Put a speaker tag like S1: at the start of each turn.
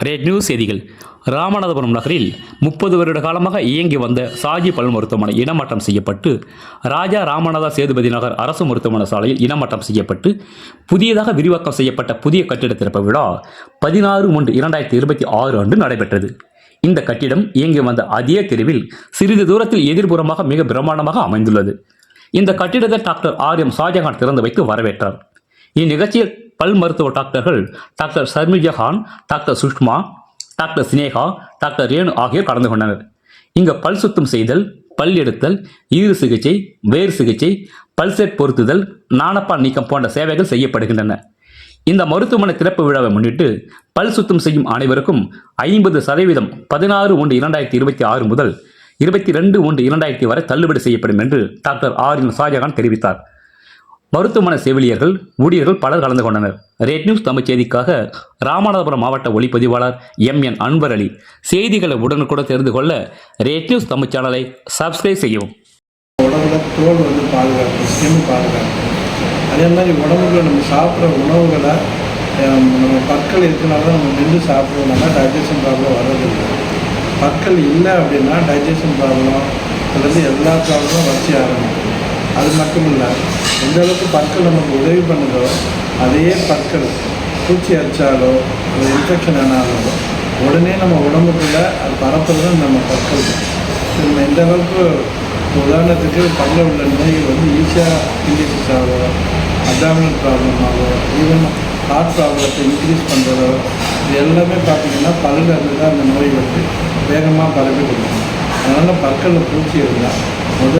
S1: Rate news செய்திகள். ராமநாதபுரம் நகரில் முப்பது வருட காலமாக இயங்கி வந்த சாஜி பல் மருத்துவமனை இனமாற்றம் செய்யப்பட்டு ராஜா ராமநாதா சேதுபதி நகர் அரசு மருத்துவமனை சாலையில் இனமாற்றம் செய்யப்பட்டு புதியதாக விரிவாக்கம் செய்யப்பட்ட புதிய கட்டிட திறப்பு விழா பதினாறு ஒன்று இரண்டாயிரத்தி இருபத்தி ஆறு அன்று நடைபெற்றது. இந்த கட்டிடம் இயங்கி வந்த அதே தெருவில் சிறிது தூரத்தில் எதிர்புறமாக மிக பிரம்மாண்டமாக அமைந்துள்ளது. இந்த கட்டிடத்தை டாக்டர் ஆர் எம் ஷாஜகான் திறந்து வைத்து வரவேற்றார். இந்நிகழ்ச்சியில் பல் மருத்துவ டாக்டர்கள் doctor Sharmijahan doctor Sushma doctor Sneha doctor Renu ஆகியோர் கலந்து கொண்டனர். இங்கு பல் சுத்தம் செய்தல் பல் எடுத்தல் ஈறு சிகிச்சை வேர் சிகிச்சை பல்செட் பொருத்துதல் நாணப்பா நீக்கம் போன்ற சேவைகள் செய்யப்படுகின்றன. இந்த மருத்துவமனை திறப்பு விழாவை முன்னிட்டு பல் சுத்தம் செய்யும் அனைவருக்கும் ஐம்பது சதவீதம் பதினாறு ஒன்று இரண்டாயிரத்தி இருபத்தி ஆறு முதல் இருபத்தி ரெண்டு ஒன்று இரண்டாயிரத்தி வரை தள்ளுபடி செய்யப்படும் என்று டாக்டர் ஆர் என் ஷாஜகான் தெரிவித்தார். மருத்துவமனை செவிலியர்கள் ஊழியர்கள் பலர் கலந்து கொண்டனர். ரேட் நியூஸ் தமிழ் செய்திக்காக ராமநாதபுரம் மாவட்ட ஒளிப்பதிவாளர் எம் என் அன்வர் அலி. செய்திகளை உடனுக்குடன் தெரிந்து கொள்ள ரேட் நியூஸ் தமிழ் சேனலை சப்ஸ்கிரைப் செய்யவும்.
S2: உடம்புல தோல் வந்து பாதுகாக்கும் ஸ்கின் அதே மாதிரி உடம்புல நம்ம சாப்பிட்ற உணவுகளை நம்ம பற்கள் இருக்கனால தான் நம்ம நின்று சாப்பிடுவோம்னா டைஜஷன் ப்ராப்ளம் வர்றதில்லை. பற்கள் இல்லை அப்படின்னா டைஜஷன் ப்ராப்ளம் அதுலேருந்து எல்லா ப்ராப்ளமும் வச்சு ஆரம்பிக்கும். அது மட்டும் இல்லை எந்த அளவுக்கு பற்கள் நமக்கு உதவி பண்ணுதோ அதே பற்கள் பூச்சி அரிச்சாலோ ஒரு இன்ஃபெக்ஷன் ஆனாலோ உடனே நம்ம உடம்புக்குள்ள அது பரப்புறது நம்ம பற்கள் தான். நம்ம எந்த அளவுக்கு உதாரணத்துக்கு பல்ல உள்ள நோய்கள் வந்து ஈஸியாக இண்டிசிஸ் ஆகும் அப்டாமினல் ப்ராப்ளம் ஆகும் ஈவன் ஹார்ட் ப்ராப்ளத்தை இன்க்ரீஸ் பண்ணுறதோ இது எல்லாமே பார்த்தீங்கன்னா பல்லில் இருந்து தான் அந்த நோய் வந்து வேகமாக பரப்பி கொடுக்கும் அதனால் பற்களில் பூச்சி இருந்தால் முதல்